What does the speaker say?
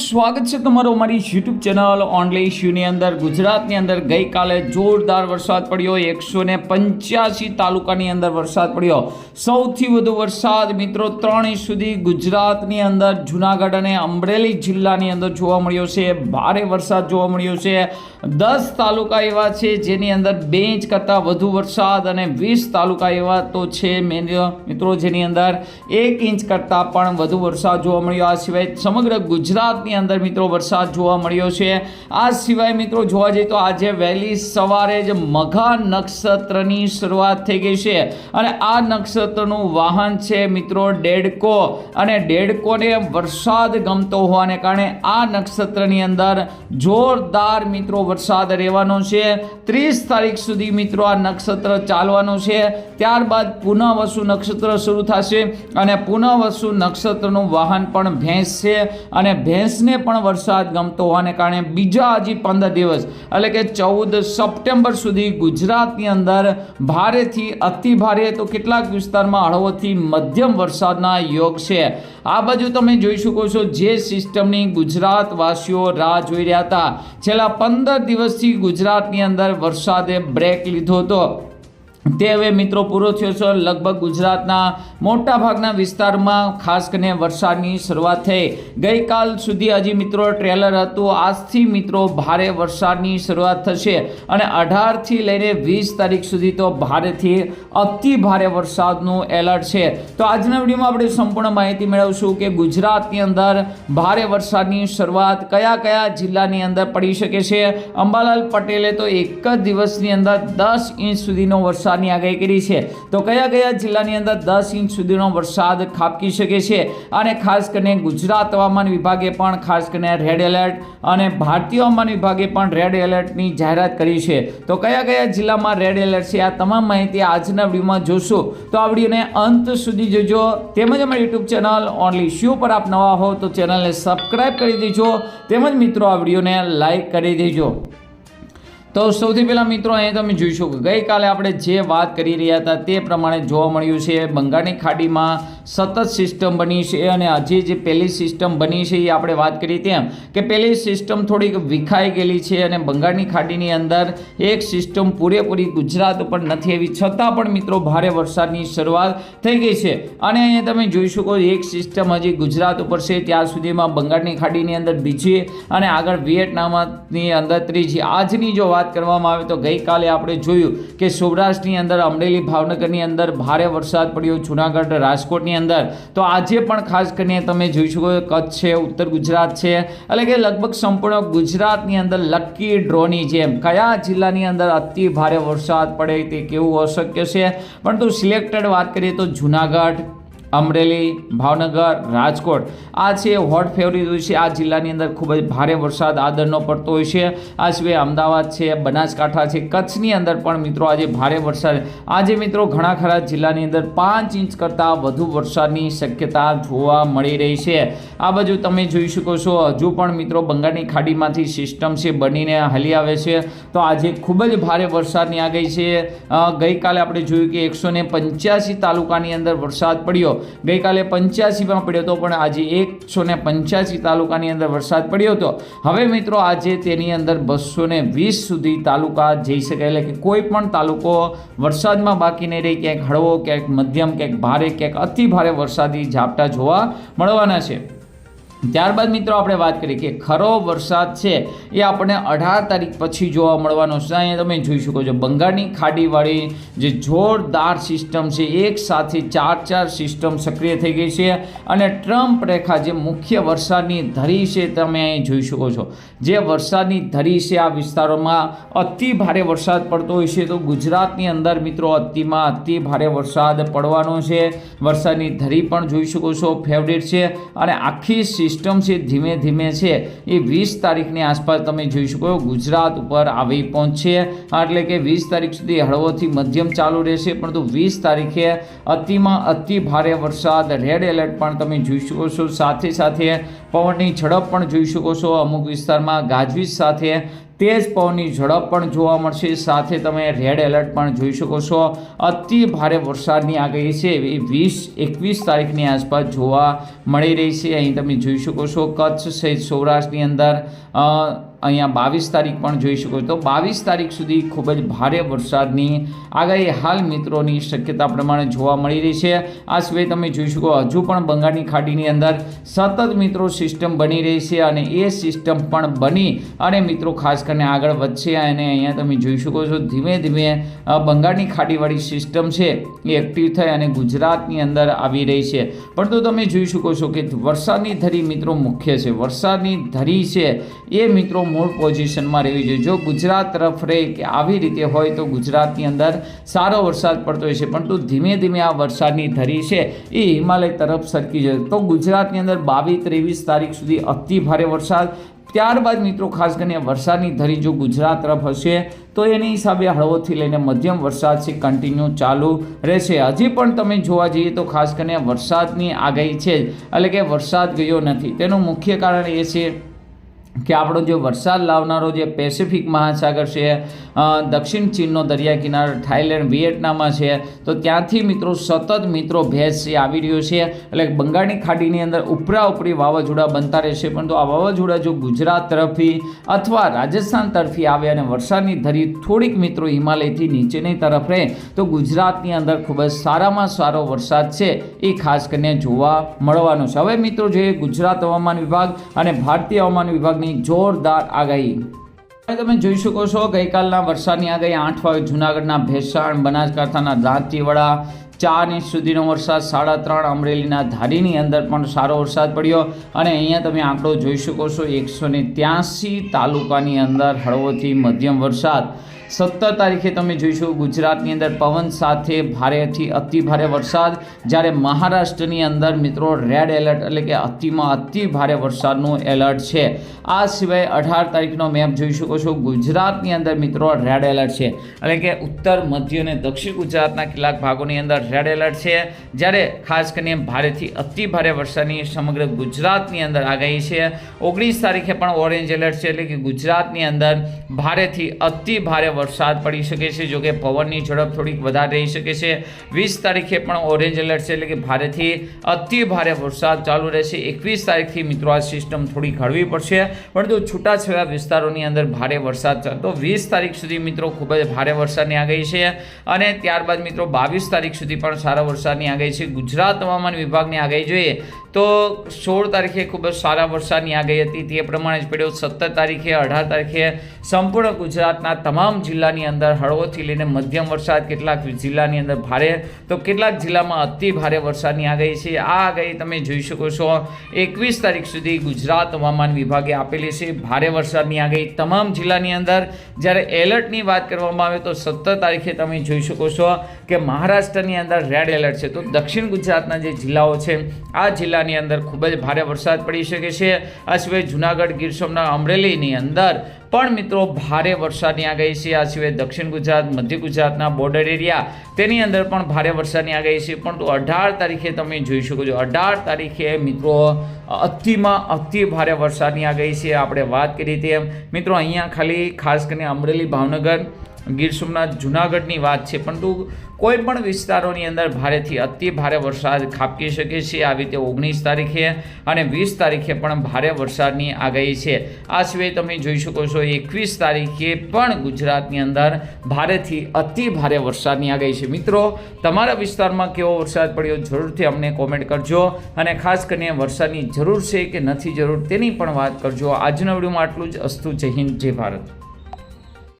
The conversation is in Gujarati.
સ્વાગત છે તમારું અમારી યુટ્યુબ ચેનલ ઓનલી ઇશ્યુની અંદર. ગુજરાતની અંદર ગઈકાલે જોરદાર વરસાદ પડ્યો. એકસો ને પંચ્યાસી તાલુકાની અંદર વરસાદ પડ્યો. સૌથી વધુ વરસાદ મિત્રો ત્રણ ઇંચ સુધી ગુજરાતની અંદર, જુનાગઢ અને અમરેલી જિલ્લાની અંદર જોવા મળ્યો છે. ભારે વરસાદ જોવા મળ્યો છે. દસ તાલુકા એવા છે જેની અંદર બે ઇંચ કરતાં વધુ વરસાદ અને વીસ તાલુકા એવા તો છે મિત્રો જેની અંદર એક ઇંચ કરતાં પણ વધુ વરસાદ જોવા મળ્યો. આ સિવાય સમગ્ર ગુજરાતની અંદર મિત્રો વરસાદ જોવા મળ્યો છે. આ સિવાય મિત્રો જોવા જઈએ તો આજે વહેલી સવારે જ મઘા નક્ષત્રની શરૂઆત થઈ ગઈ છે. અને આ નક્ષત્રનું વાહન છે મિત્રો ડેડકો. અને ડેડકોને વરસાદ ગમતો હોવાને કારણે આ નક્ષત્રની અંદર જોરદાર મિત્રો વરસાદ રહેવાનો છે. ત્રીસ તારીખ સુધી મિત્રો આ નક્ષત્ર ચાલવાનું છે. ત્યારબાદ પુનઃવસુ નક્ષત્ર શરૂ થશે અને પુનઃવસુ નક્ષત્રનું વાહન પણ ભેંસ છે અને ભેંસને પણ વરસાદ ગમતો હોવાને કારણે બીજા હજી પંદર દિવસ, એટલે કે ચૌદ સપ્ટેમ્બર સુધી ગુજરાતની અંદર ભારેથી અતિ ભારે તો કેટલાક વિસ્તારમાં હળવોથી મધ્યમ વરસાદના યોગ છે. આ બાજુ તમે જોઈ શકો છો જે સિસ્ટમની ગુજરાતવાસીઓ રાહ જોઈ રહ્યા હતા. છેલ્લા પંદર દિવસથી ગુજરાતની અંદર વરસાદે બ્રેક લીધો હતો. તે હવે મિત્રો પૂરો થયો છે. લગભગ ગુજરાતના મોટા ભાગના વિસ્તારમાં ખાસ કરીને વરસાદની શરૂઆત થઈ. ગઈકાલ સુધી હજી મિત્રો ટ્રેલર હતું. આજથી મિત્રો ભારે વરસાદની શરૂઆત થશે અને અઢારથી લઈને વીસ તારીખ સુધી તો ભારેથી અતિ ભારે વરસાદનું એલર્ટ છે. તો આજના વિડીયોમાં આપણે સંપૂર્ણ માહિતી મેળવશું કે ગુજરાતની અંદર ભારે વરસાદની શરૂઆત કયા કયા જિલ્લાની અંદર પડી શકે છે. અંબાલાલ પટેલે તો એક જ દિવસની અંદર દસ ઇંચ સુધીનો વરસાદ વરસાદની આગાહી કરી છે. તો કયા કયા જિલ્લાની અંદર દસ ઇંચ સુધીનો વરસાદ ખાબકી શકે છે? અને ખાસ કરીને ગુજરાત હવામાન વિભાગે પણ ખાસ કરીને રેડ એલર્ટ અને ભારતીય હવામાન વિભાગે પણ રેડ એલર્ટની જાહેરાત કરી છે. તો કયા કયા જિલ્લામાં રેડ એલર્ટ છે? આ તમામ માહિતી આજના વિડીયોમાં જોશો. તો આ વિડીયોને અંત સુધી જોજો. તેમજ અમારી યુટ્યુબ ચેનલ ઓનલી શ્યુ પર આપ નવા હો તો ચેનલને સબસ્ક્રાઈબ કરી દેજો. તેમજ મિત્રો, આ વિડીયોને લાઈક કરી દેજો. તો સૌથી પહેલાં મિત્રો, અહીં તમે જોઈશું કે ગઈકાલે આપણે જે વાત કરી રહ્યા હતા તે પ્રમાણે જોવા મળ્યું છે, બંગાળની ખાડીમાં સતત સિસ્ટમ બની છે અને હજી જે પહેલી સિસ્ટમ બની છે એ આપણે વાત કરી તેમ કે પહેલી સિસ્ટમ થોડીક વિખાઈ ગયેલી છે અને બંગાળની ખાડીની અંદર એક સિસ્ટમ પૂરેપૂરી ગુજરાત ઉપર નથી આવી. છતાં પણ મિત્રો, ભારે વરસાદની શરૂઆત થઈ ગઈ છે અને અહીંયા તમે જોઈ શકો એક સિસ્ટમ હજી ગુજરાત ઉપર છે, ત્યાં સુધીમાં બંગાળની ખાડીની અંદર બીજી અને આગળ વિયેટનામની અંદર ત્રીજી. આજની જો વાત કરવામાં આવે તો ગઈકાલે આપણે જોયું કે સૌરાષ્ટ્રની અંદર અમરેલી ભાવનગરની અંદર ભારે વરસાદ પડ્યો, જુનાગઢ રાજકોટની અંદર. તો આજે પણ ખાસ કરીને તમે જોઈ શકો કચ્છ છે, ઉત્તર ગુજરાત છે, એટલે કે લગભગ સંપૂર્ણ ગુજરાતની અંદર લકી ડ્રોની જેમ કયા જિલ્લાની અંદર અતિ ભારે વરસાદ પડે તે કેવું અશક્ય છે? પરંતુ સિલેક્ટેડ વાત કરીએ તો જુનાગઢ અમરેલી, ભાવનગર, રાજકોટ. આ છે હોટ ફેવરિટ હોય છે. આ જિલ્લાની અંદર ખૂબ જ ભારે વરસાદ આદરનો પડતો હોય છે. આ સિવાય અમદાવાદ છે, બનાસકાંઠા છે, કચ્છની અંદર પણ મિત્રો આજે ભારે વરસાદ. આજે મિત્રો ઘણા ખરા જિલ્લાની અંદર પાંચ ઇંચ કરતાં વધુ વરસાદની શક્યતા જોવા મળી રહી છે. આ બાજુ તમે જોઈ શકો છો, હજુ પણ મિત્રો બંગાળની ખાડીમાંથી સિસ્ટમ છે બનીને હાલી આવે છે. તો આજે ખૂબ જ ભારે વરસાદની આગાહી છે. ગઈકાલે આપણે જોયું કે એકસો પંચ્યાસી તાલુકાની અંદર વરસાદ પડ્યો. ગઈકાલે પંચ્યાસીમાં પડ્યો હતો, પણ આજે એકસો ને પંચ્યાસી તાલુકાની અંદર વરસાદ પડ્યો હતો. હવે મિત્રો આજે તેની અંદર બસો ને વીસ સુધી તાલુકા જઈ શકે, એટલે કે કોઈ પણ તાલુકો વરસાદમાં બાકી નહીં રહી, ક્યાંક હળવો, ક્યાંક મધ્યમ, ક્યાંક ભારે, ક્યાંક અતિ ભારે વરસાદી ઝાપટા જોવા મળવાના છે. ત્યારબાદ મિત્રો આપણે વાત કરીએ કે ખરો વરસાદ છે એ આપણને અઢાર તારીખ પછી જોવા મળવાનો છે. અહીંયા તમે જોઈ શકો છો બંગાળની ખાડીવાળી જે જોરદાર સિસ્ટમ છે, એક સાથે ચાર ચાર સિસ્ટમ સક્રિય થઈ ગઈ છે અને ટ્રમ્પ રેખા જે મુખ્ય વરસાદની ધરી છે તમે અહીં જોઈ શકો છો. જે વરસાદની ધરી છે આ વિસ્તારોમાં અતિ ભારે વરસાદ પડતો હોય છે તો ગુજરાતની અંદર મિત્રો અતિમાં અતિ ભારે વરસાદ પડવાનો છે. વરસાદની ધરી પણ જોઈ શકો છો ફેવરેટ છે અને આખી સિસ્ટમ છે, ધીમે ધીમે છે. એ વીસ તારીખની આસપાસ તમે જોઈ શકો ગુજરાત ઉપર આવી પહોંચશે. એટલે કે વીસ તારીખ સુધી હળવોથી મધ્યમ ચાલુ રહેશે, પરંતુ વીસ તારીખે અતિમાં અતિ ભારે વરસાદ રેડ એલર્ટ પણ તમે જોઈ શકો છો. સાથે સાથે પવનની ઝડપ પણ જોઈ શકો છો. અમુક વિસ્તારમાં ગાજવીજ સાથે તેજ પવનની ઝડપ પણ જોવા મળશે. સાથે તમે રેડ એલર્ટ પણ જોઈ શકો છો. અતિ ભારે વરસાદની આગાહી છે. એ વીસ, એકવીસ તારીખની આસપાસ જોવા મળી રહી છે. અહીં તમે જોઈ શકો છો કચ્છ સહિત સૌરાષ્ટ્રની અંદર અહીંયા બાવીસ તારીખ પણ જોઈ શકો તો બાવીસ તારીખ સુધી ખૂબ જ ભારે વરસાદની આગાહી હાલ મિત્રોની શક્યતા પ્રમાણે જોવા મળી રહી છે. આ સિવાય તમે જોઈ શકો હજુ પણ બંગાળની ખાડીની અંદર સતત મિત્રો સિસ્ટમ બની રહી છે અને એ સિસ્ટમ પણ બની અને મિત્રો ખાસ કરીને આગળ વધશે અને અહીંયા તમે જોઈ શકો છો ધીમે ધીમે બંગાળની ખાડીવાળી સિસ્ટમ છે એ એક્ટિવ થઈ અને ગુજરાતની અંદર આવી રહી છે. પરંતુ તમે જોઈ શકો છો કે વરસાદની ધરી મિત્રો મુખ્ય છે. વરસાદની ધરી છે એ મિત્રો મૂળ પોઝિશનમાં રહેવી જોઈએ. જો ગુજરાત તરફ રહે કે આવી રીતે હોય તો ગુજરાતની અંદર સારો વરસાદ પડતો હોય છે, પરંતુ ધીમે ધીમે આ વરસાદની ધરી છે એ હિમાલય તરફ સરકી જાય તો ગુજરાતની અંદર બાવીસ ત્રેવીસ તારીખ સુધી અતિ ભારે વરસાદ. ત્યારબાદ મિત્રો, ખાસ કરીને વરસાદની ધરી જો ગુજરાત તરફ હશે, તો એની હિસાબે હળવોથી લઈને મધ્યમ વરસાદ છે કન્ટિન્યુ ચાલુ રહેશે. હજી પણ તમે જોવા જઈએ તો ખાસ કરીને વરસાદની આગાહી છે એટલે કે વરસાદ ગયો નથી. તેનું મુખ્ય કારણ એ છે કે આપણો જે વરસાદ લાવનારો જે પેસિફિક મહાસાગર છે દક્ષિણ ચીનનો દરિયા કિનારો, થાઈલેન્ડ વિયેટનામમાં છે, તો ત્યાંથી મિત્રો સતત મિત્રો ભેજ છે આવી રહ્યો છે. એટલે બંગાળની ખાડીની અંદર ઉપરા ઉપરી વાવાઝોડા બનતા રહેશે, પરંતુ આ વાવાઝોડા જો ગુજરાત તરફથી અથવા રાજસ્થાન તરફથી આવે અને વરસાદની ધરી થોડીક મિત્રો હિમાલયથી નીચેની તરફ રહે, તો ગુજરાતની અંદર ખૂબ જ સારામાં સારો વરસાદ છે, એ ખાસ કરીને જોવા મળવાનો છે. હવે મિત્રો જોઈએ ગુજરાત હવામાન વિભાગ અને ભારતીય હવામાન વિભાગની જોરદાર આગાહી. તમે જોઈ શકો છો, ગઈકાલના વરસાદની આગાહી આઠ વાગે જૂનાગઢના ભેસાણ, બનાસકાંઠાના દાંતીવાડા, ચાર ઇંચ સુધીનો વરસાદ, સાડા ત્રણ અમરેલીના ધારીની અંદર પણ સારો વરસાદ પડ્યો અને અહીંયા તમે આંકડો જોઈ શકો છો, એકસો ને ત્યાંસી તાલુકાની અંદર હળવોથી મધ્યમ વરસાદ. સત્તર તારીખે તમે જોઈશું, ગુજરાતની અંદર પવન સાથે ભારેથી અતિ ભારે વરસાદ. જ્યારે મહારાષ્ટ્રની અંદર મિત્રો રેડ એલર્ટ એટલે કે અતિમાં અતિ ભારે વરસાદનું એલર્ટ છે. આ સિવાય અઢાર તારીખનો મેપ જોઈ શકો છો. ગુજરાતની અંદર મિત્રો રેડ એલર્ટ છે. એટલે કે ઉત્તર, મધ્ય અને દક્ષિણ ગુજરાતના કેટલાક ભાગોની અંદર રેડ એલર્ટ છે. જ્યારે ખાસ કરીને ભારેથી અતિ ભારે વરસાદની સમગ્ર ગુજરાતની અંદર આગાહી છે. ઓગણીસ તારીખે પણ ઓરેન્જ એલર્ટ છે. એટલે કે ગુજરાતની અંદર ભારેથી અતિ ભારે વરસાદ પડી શકે છે જોકે પવનની ઝડપ થોડીક વધારે રહી શકે છે. વીસ તારીખે પણ ઓરેન્જ એલર્ટ છે, એટલે કે ભારેથી અતિ ભારે વરસાદ ચાલુ રહેશે. એકવીસ તારીખથી મિત્રો આ સિસ્ટમ થોડી હળવી પડશે. પરંતુ છૂટાછવાયા વિસ્તારોની અંદર ભારે વરસાદ ચાલતો વીસ તારીખ સુધી મિત્રો ખૂબ જ ભારે વરસાદની આગાહી છે. અને ત્યારબાદ મિત્રો બાવીસ તારીખ સુધી પણ સારા વરસાદની આગાહી છે. ગુજરાત હવામાન વિભાગની આગાહી જોઈએ તો સોળ તારીખે ખૂબ જ સારા વરસાદની આગાહી હતી. તે પ્રમાણે જ પડ્યો સત્તર તારીખે, અઢાર તારીખે સંપૂર્ણ ગુજરાતના તમામ જિલ્લાની અંદર હળવોથી લઈને મધ્યમ વરસાદ, કેટલાક જિલ્લાની અંદર ભારે, તો કેટલાક જિલ્લામાં અતિ ભારે વરસાદની આગાહી છે. આ આગાહી તમે જોઈ શકો છો. એકવીસ તારીખ સુધી ગુજરાત હવામાન વિભાગે આપેલી છે ભારે વરસાદની આગાહી. તમામ જિલ્લાની અંદર જ્યારે એલર્ટની વાત કરવામાં આવે તો સત્તર તારીખે તમે જોઈ શકો છો કે મહારાષ્ટ્રની અંદર રેડ એલર્ટ છે. તો દક્ષિણ ગુજરાતના જે જિલ્લાઓ છે, આ જિલ્લાની અંદર ખૂબ જ ભારે વરસાદ પડી શકે છે. આ સિવાય જુનાગઢ, ગીર સોમનાથ, અમરેલીની અંદર પણ મિત્રો ભારે વરસાદની આગાહી છે. આ સિવાય દક્ષિણ ગુજરાત, મધ્ય ગુજરાતના બોર્ડર એરિયા તેની અંદર પણ ભારે વરસાદની આગાહી છે. પરંતુ અઢાર તારીખે તમે જોઈ શકો છો. અઢાર તારીખે મિત્રો અતિમાં અતિ ભારે વરસાદની આગાહી છે. આપણે વાત કરી તેમ મિત્રો અહીંયા ખાલી ખાસ કરીને અમરેલી, ભાવનગર ગીર સોમનાથ જુનાગઢની વાત છે. પરંતુ કોઈ પણ વિસ્તારોની અંદર ભારેથી અતિ ભારે વરસાદ ખાબકી શકે છે. આવી રીતે ઓગણીસ તારીખે અને વીસ તારીખે પણ ભારે વરસાદની આગાહી છે. આ સિવાય તમે જોઈ શકો છો, એકવીસ તારીખે પણ ગુજરાતની અંદર ભારેથી અતિ ભારે વરસાદની આગાહી છે. મિત્રો, તમારા વિસ્તારમાં કેવો વરસાદ પડ્યો જરૂરથી અમને કોમેન્ટ કરજો અને ખાસ કરીને વરસાદની જરૂર છે કે નથી જરૂર તેની પણ વાત કરજો. આજના વિડીયોમાં આટલું જ. અસ્તુ જય હિન્દ, જય ભારત.